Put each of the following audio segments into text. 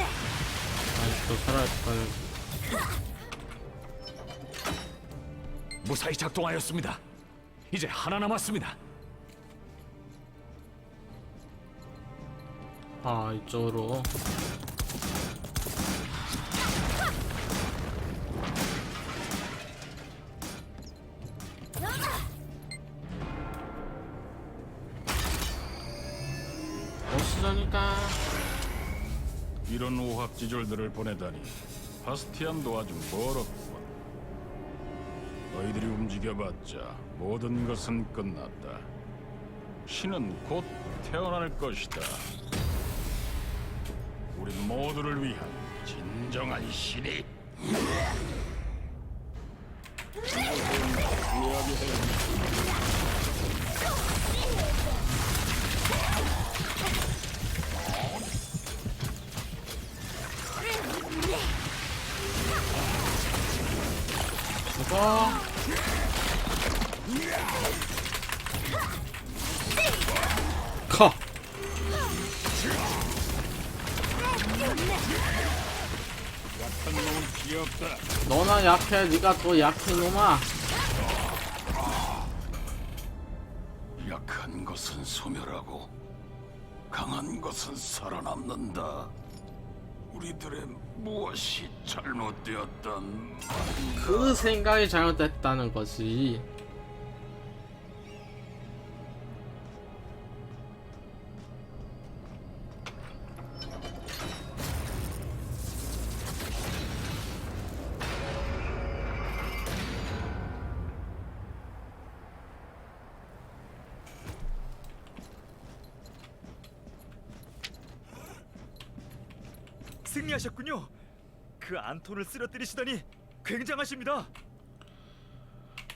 아직도 살아있다는 무사히 작동하였습니다. 이제 하나 남았습니다. 아 이쪽으로 오합지졸들을 보내다니 바스티안도 아주 멀었구만. 너희들이 움직여봤자 모든 것은 끝났다. 신은 곧 태어날 것이다. 우리 모두를 위한 진정한 신이. 약 너나 약해. 네가 더 약해 놈아. 약한 것은 소멸하고 강한 것은 살아남는다. 우리들의 무엇이 잘못되었단 그 생각이 잘못됐다는 거지 승리하셨군요. 그 안톤을 쓰러뜨리시다니 굉장하십니다.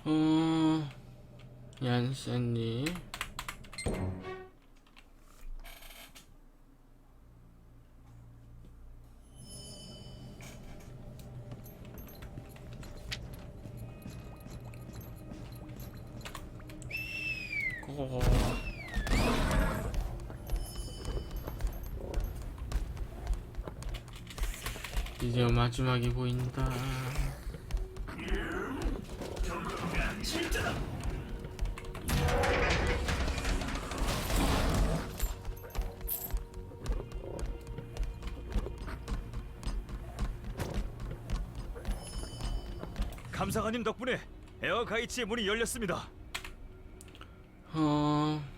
음... 얀센님 마지막이 보인다 감사관님 덕분에 에어 가이치의 문이 열렸습니다. 어...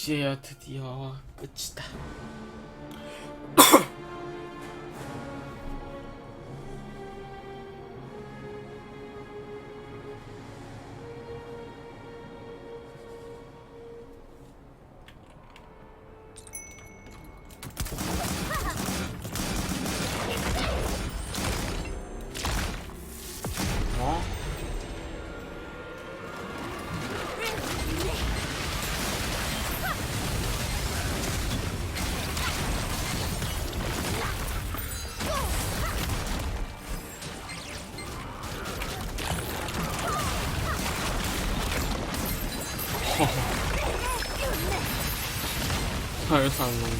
이제야 드디어 끝이다. 살상 먹네.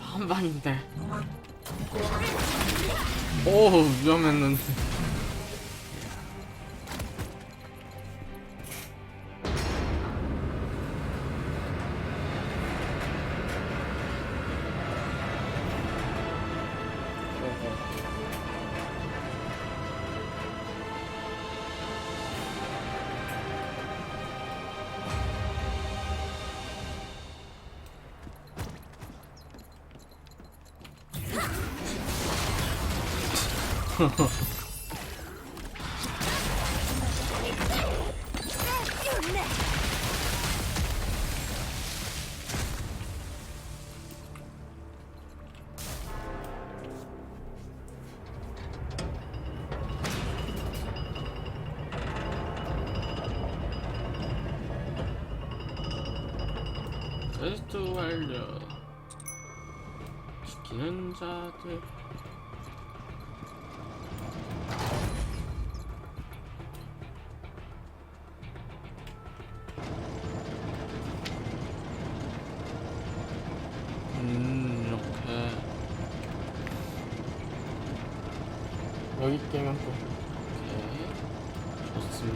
한 방인데. 오 위험했는데. ハハハ。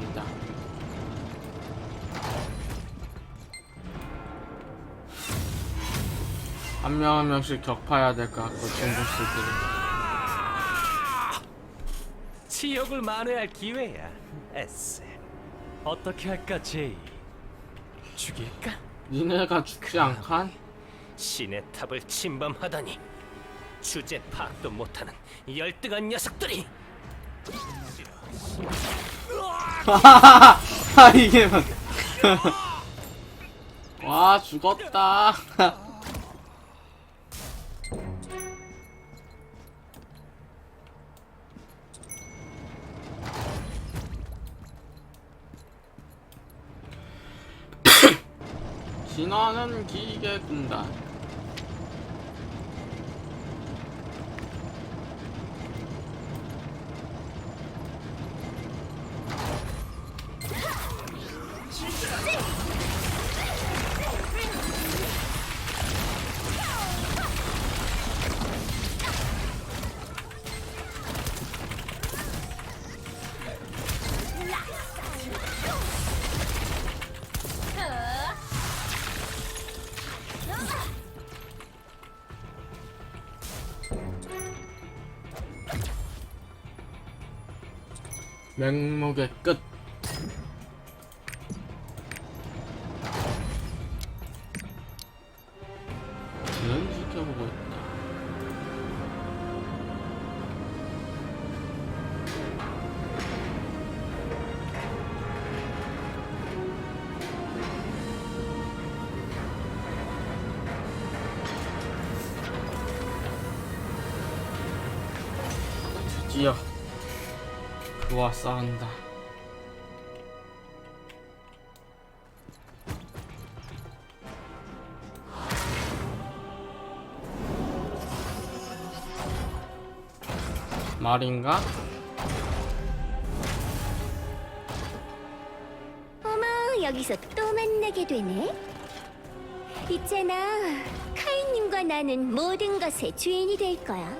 좋습니다. 한 명 한 명씩 격파해야 될 것 같고 중국수들이 치욕을 만회할 기회야. 에스. 어떻게 할까, 제이? 죽일까? 니네가 죽지 않간? 신의 탑을 침범하다니. 주제 파악도 못하는 열등한 녀석들이. 아 이게 뭐- 와 죽었다. 진화는 기계 군단 맹목의 끝. 는 지켜보고 있다 그와 싸운다. 말인가? 어머, 여기서 또 만나게 되네. 있잖아, 카이님과 나는 모든 것의 주인이 될 거야.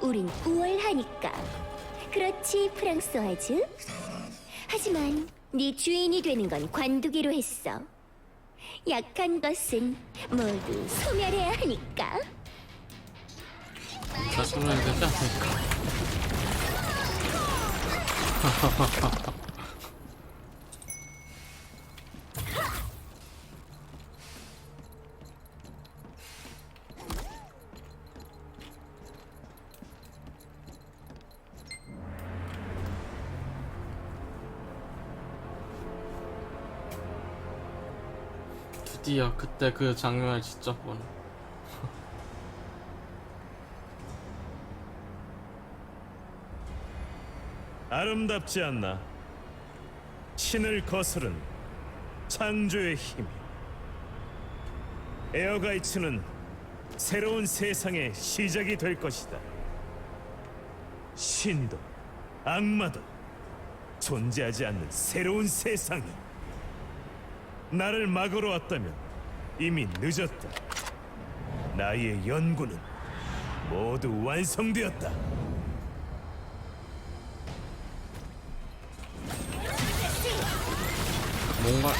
우린 우월하니까. 그렇지, 프랑스와즈? 하지만 네 주인이 되는 건 관두기로 했어. 약한 것은 모두 소멸해야 하니까. 자신을 되지 않을까? 드디어 그때 그 장면을 직접 보네. 아름답지 않나? 신을 거스른 창조의 힘이 에어가이츠는 새로운 세상의 시작이 될 것이다. 신도 악마도 존재하지 않는 새로운 세상이 나를 막으러 왔다면 이미 늦었다. 나의 연구는 모두 완성되었다. 뭔가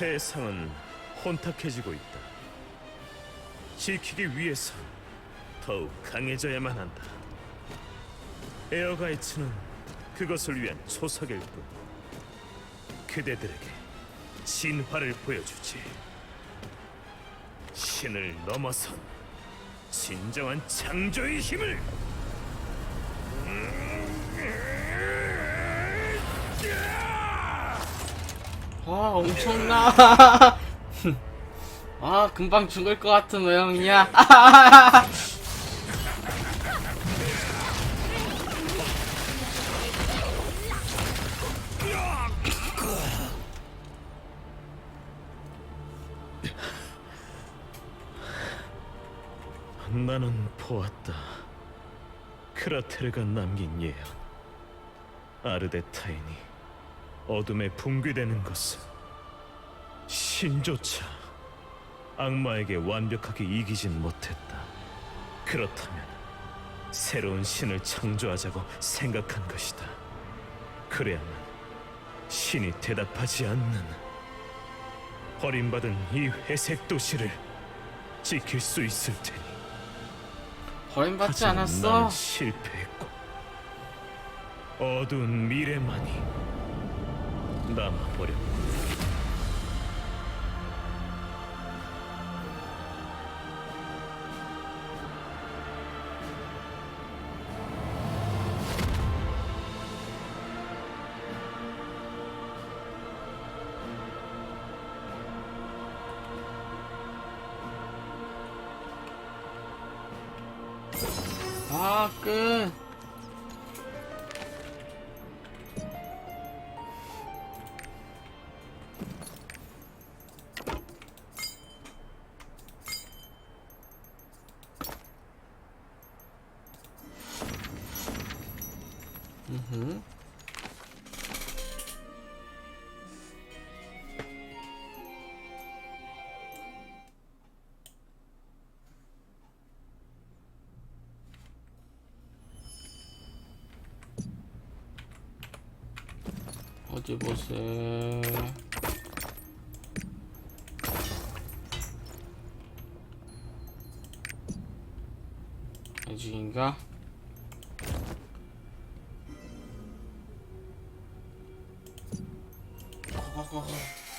세상은 혼탁해지고 있다. 지키기 위해서 더욱 강해져야만 한다. 에어가이츠는 그것을 위한 초석일 뿐. 그대들에게 진화를 보여주지. 신을 넘어선 진정한 창조의 힘을. 아 엄청나 아 금방 죽을 것 같은 외형이야 나는 보았다. 크라테르가 남긴 예언. 아르데타인이 어둠에 붕괴되는 것은 신조차 악마에게 완벽하게 이기진 못했다. 그렇다면 새로운 신을 창조하자고 생각한 것이다. 그래야만 신이 대답하지 않는 버림받은 이 회색 도시를 지킬 수 있을 테니. 버림받지 하지만 않았어 나는 실패했고 어두운 미래만이 남아버렸고 아끝 어디 보세. 아직인가? 고고고고.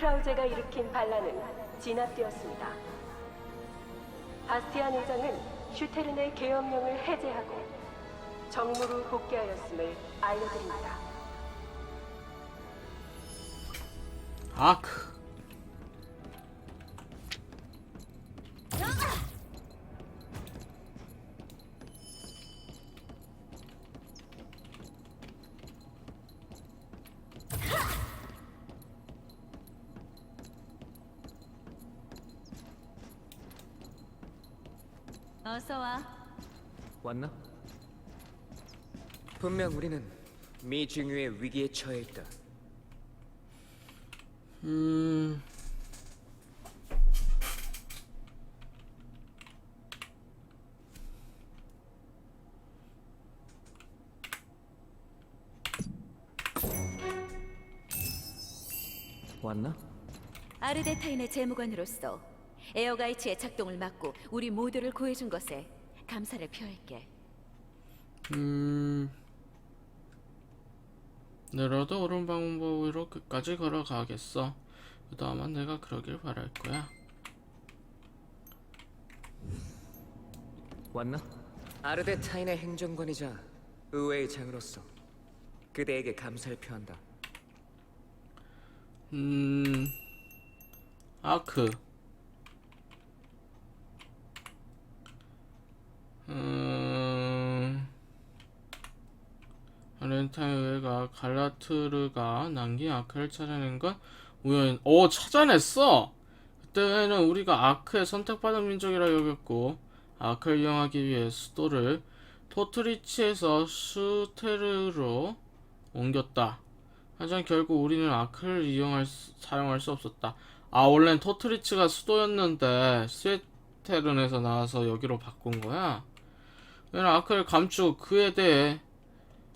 크라우제가 일으킨 반란은 진압되었습니다. 바스티안 의장은 슈테른의 계엄령을 해제하고 정무로 복귀하였음을 알려드립니다. 아크. 어서 와. 왔나? 분명 우리는 미중유의 위기에 처해 있다. 음. 왔나? 아르데타인의 재무관으로서 에어가이츠의 작동을 막고 우리 모두를 구해준 것에 감사를 표할게. 음. 내려도 오른 방법으로 끝까지 걸어가겠어. 그다음은 내가 그러길 바랄 거야. 왔나? 아르데타인의 행정관이자 의회의 장으로서 그대에게 감사를 표한다. 음. 아크. 렌타이웨가 갈라트르가 남긴 아크를 찾아낸 건 우연. 오 찾아냈어. 그때는 우리가 아크의 선택받은 민족이라 여겼고 아크를 이용하기 위해 수도를 토트리치에서 슈테르로 옮겼다. 하지만 결국 우리는 아크를 이용할 수, 사용할 수 없었다. 아 원래는 토트리치가 수도였는데 스웨 크라테른에서 나와서 여기로 바꾼 거야. 왜냐면 아크를 감추고 그에 대해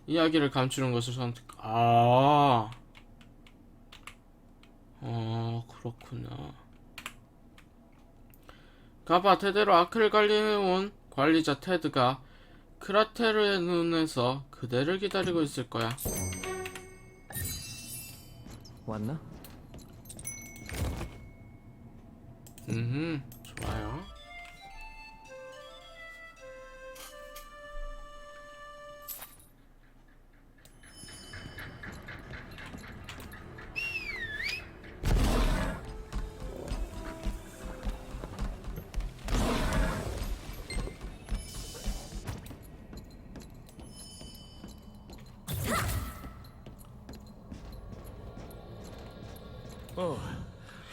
이야기를 감추는 것을 선택. 아, 어 그렇구나. 가봐 테대로 아크를 관리해온 관리자 테드가 크라테르의 눈에서 그대를 기다리고 있을 거야. 왔나? 음, 좋아요.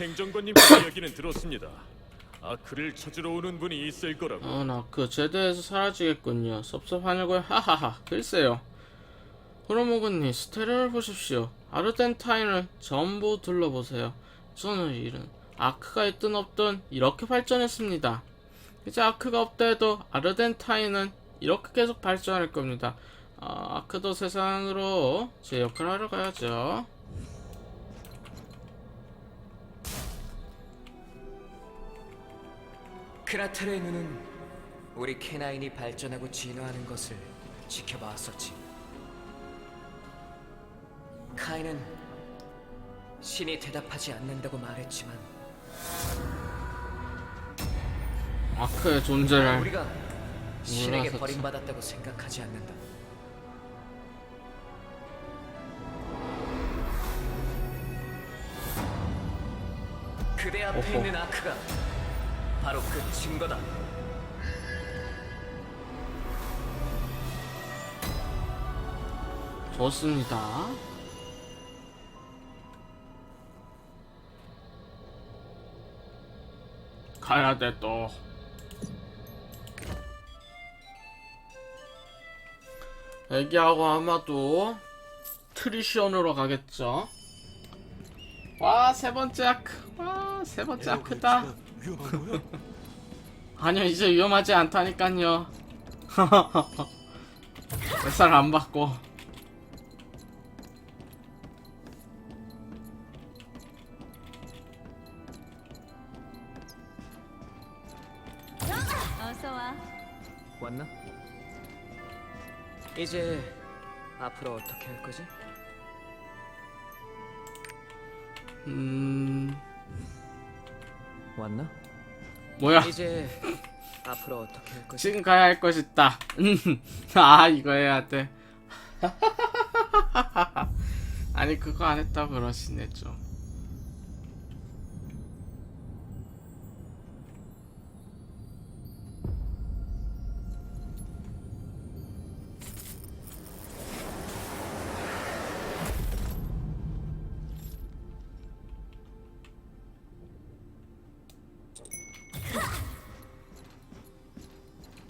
행정관님께 이야기는 들었습니다. 아크를 찾으러 오는 분이 있을 거라고. 어, 나그 제대에서 사라지겠군요. 섭섭하냐고요? 하하하. 글쎄요. 호르모그니 스테레오를 보십시오. 아르덴타인을 전부 둘러보세요. 저는 이런 아크가 있든 없든 이렇게 발전했습니다. 이제 아크가 없다 해도 아르덴타인은 이렇게 계속 발전할 겁니다. 아, 아크도 세상으로 제 역할을 하러 가야죠. 크라테르의 눈은 우리 캐나인이 발전하고 진화하는 것을 지켜봐왔었지. 카인은 신이 대답하지 않는다고 말했지만 아크의 존재를 우리가 신에게. 버림받았다고 생각하지 않는다. 그대 앞에 어허. 있는 아크가 바로 그 증거다. 좋습니다. 가야 돼 또. 애기하고 아마도 트리시온으로 가겠죠. 와 세 번째 아크. 와 세 번째 아크다. 아니요 이제 위험하지 않다니까요. 뱃살 안 받고. 어서 와. 왔나? 이제 앞으로 어떻게 할 거지? 음 왔나? 뭐야? 이제 앞으로 어떻게 할 거지? 지금 가야 할 것이 있다. 음, 아 이거 해야 돼. 아니 그거 안 했다 그러시네 좀.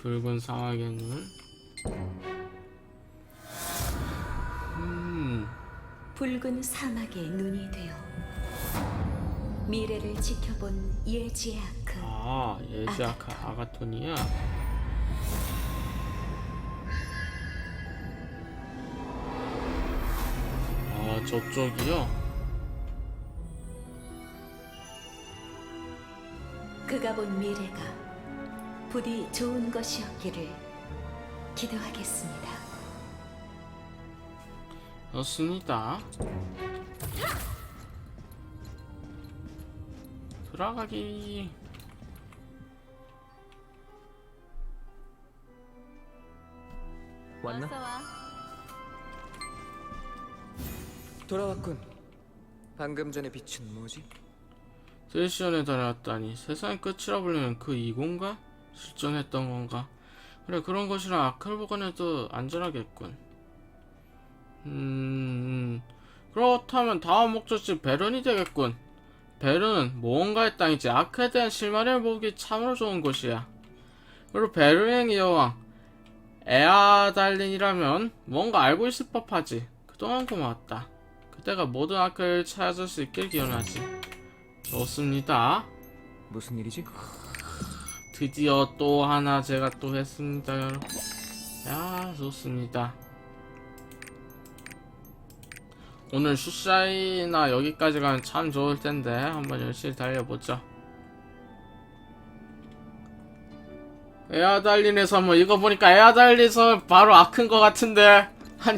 붉은 사막의 눈. 음, 붉은 사막의 눈이 되어 미래를 지켜본 예지의 아크. 아 예지아카 아가토니야. 아 저쪽이요? 그가 본 미래가 부디 좋은 것이었기를 기도하겠습니다. 좋습니다. 들어가기. 왔나? 어서 와. 돌아왔군. 방금 전에 빛은 뭐지? 세시온에 다녀왔다니 세상의 끝이라 불리는 그 이공간? 실존했던 건가? 그래 그런 것이랑 아크를 보관해도 안전하겠군. 음... 그렇다면 다음 목적지 베른이 되겠군. 베른은 모험가의 땅이지 아크에 대한 실마리를 보기 참으로 좋은 곳이야. 그리고 베르행의 여왕 에아달린이라면 뭔가 알고 있을 법하지. 그동안 고마웠다. 그때가 모든 아크를 찾을 수 있길 기원하지. 좋습니다. 무슨 일이지? 드디어 또 하나 제가 또 했습니다 여러분. 야 좋습니다. 오늘 슈샤이나 여기까지 가면 참 좋을 텐데 한번 열심히 달려보죠. 에아달린에서 뭐 이거 보니까 에아달린에서 바로 아큰 거 같은데. 아니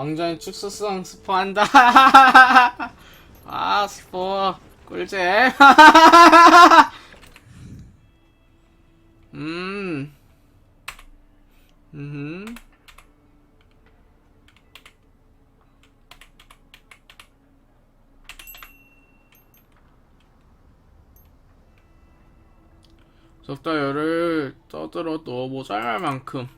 방장이 축소성 스포한다. 아 스포 꿀잼. 음. 음. 적다 열을 떠들어도 모자랄 만큼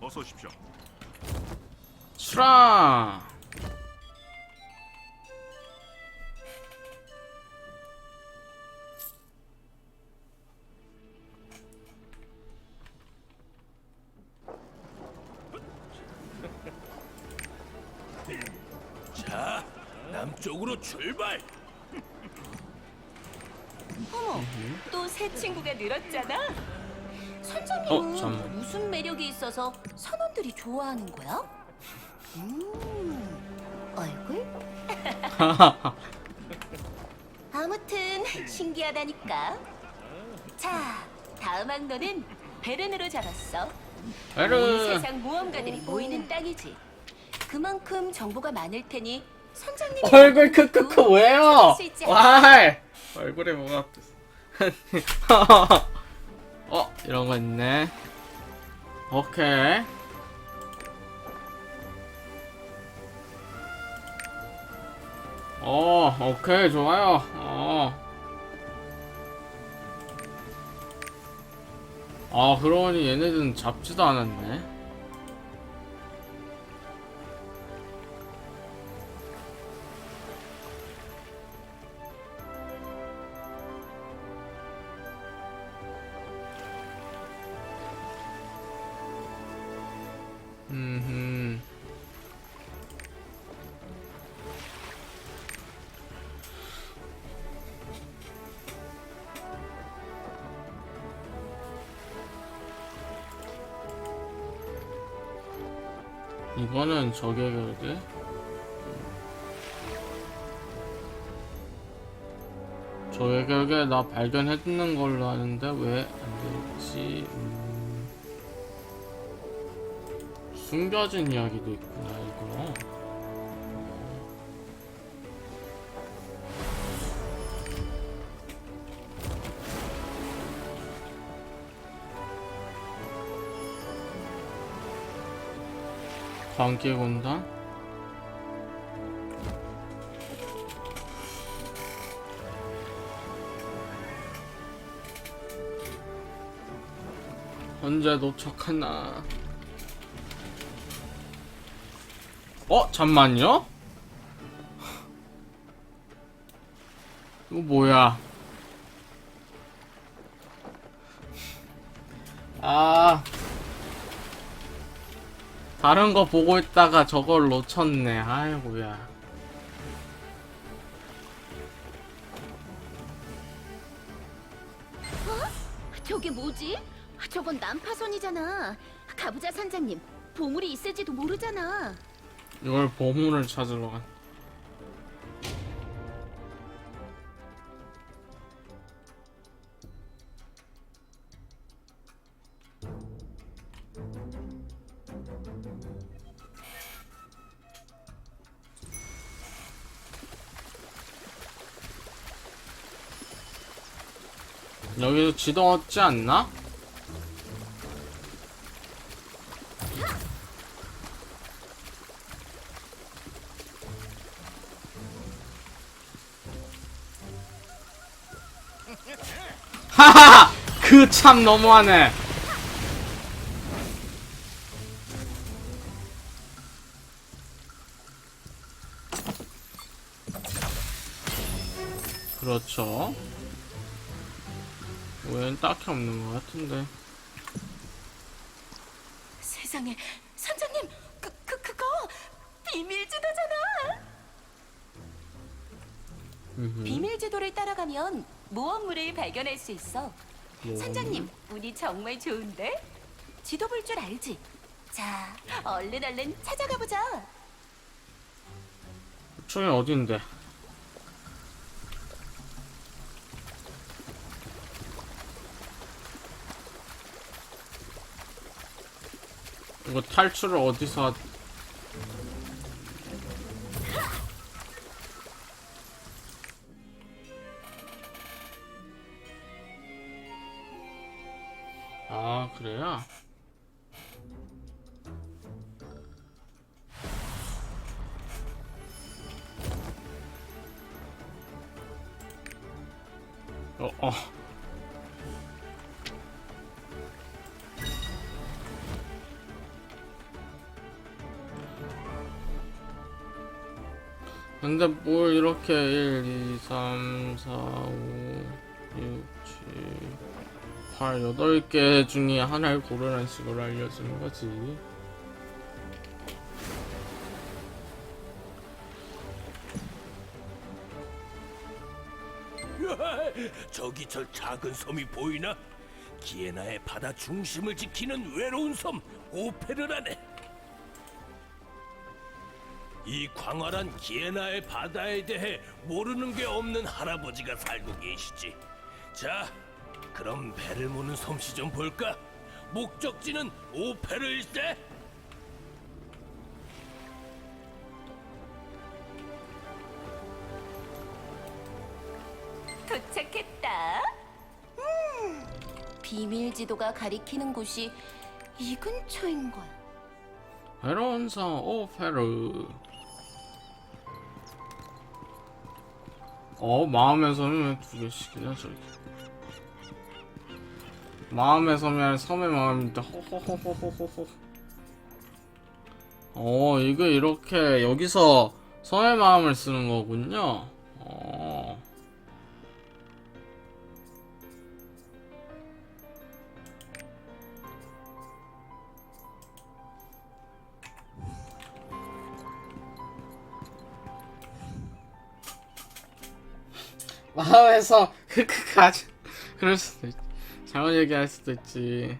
어서 오십시오. 수라 자, 남쪽으로 출발. 또새 친구가 늘었잖아. 어, 잠깐만. 무슨 매력이 있어서 선원들이 좋아하는 거야? 음, 얼굴? 아무튼 신기하다니까. 자, 다음 항로는 베른으로 잡았어. 온 베르 세상 모험가들이 모이는 땅이지. 그만큼 정보가 많을 테니 선장님이 얼굴 크크크 왜요? 와 얼굴에 뭐가 어 이런 거 있네. 오케이. 어 오케이 좋아요. 어. 아 그러니 얘네들은 잡지도 않았네. 이거는 저격이거든. 저격에 나 발견했는 걸로 아는데 왜 안 되지? 음... 숨겨진 이야기도 있구나 이거. 관계군단? 언제 도착하나? 어? 잠만요? 이거 뭐야? 아 다른 거 보고 있다가 저걸 놓쳤네. 아이고야. 저게 뭐지? 저건 난파선이잖아. 가부자 선장님, 보물이 있을지도 모르잖아. 이걸 보물을 찾으러 간. 여기서 지동 얻지 않나? 하하! 그 참 너무하네. 그렇죠. 웬 딱히 없는 것 같은데. 세상에, 선장님, 그, 그, 그거 비밀 지도잖아. 비밀 지도를 따라가면 모험물을 발견할 수 있어. 선장님, 운이 정말 좋은데? 지도 볼 줄 알지? 자, 얼른 얼른 찾아가 보자. 총이 어딘데? 이거 탈출을 어디서 뭘 이렇게 1, 2, 3, 4, 5, 6, 7, 8, 8개 중에 하나를 고르라는 식으로 알려주는 거지. 저기 저 작은 섬이 보이나? 기에나의 바다 중심을 지키는 외로운 섬 오페르라네. 이 광활한 기에나의 바다에 대해 모르는 게 없는 할아버지가 살고 계시지. 자, 그럼 배를 모는 솜씨 좀 볼까? 목적지는 오페르일세. 도착했다. 음, 비밀 지도가 가리키는 곳이 이 근처인 거야. 섬 오페르. 어 마음의 섬이 왜두 개씩이냐 저기. 마음의 섬이 섬의 마음입니다. 호호호호호호. 어 이거 이렇게 여기서 섬의 마음을 쓰는 거군요. 어. 마음에서 가지. 그럴 수도 있지. 잘못 얘기할 수도 있지.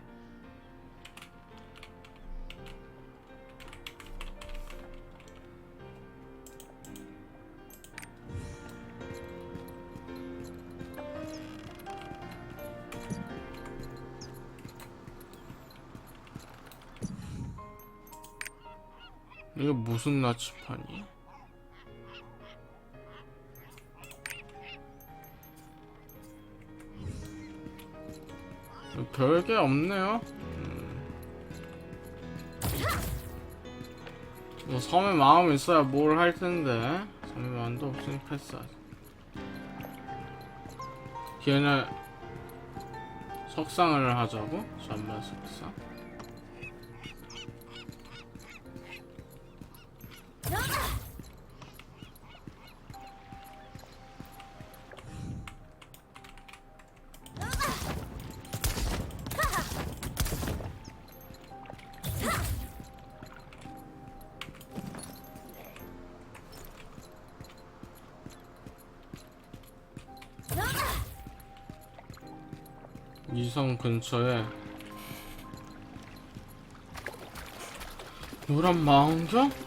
이게 무슨 나치판이? 별게 없네요. 음. 뭐 섬에 마음 있어야 뭘 할 텐데 섬에 마음도 없으니 패스하지. 걔네 석상을 하자고? 잠만 석상. 근처에 노란 망원경?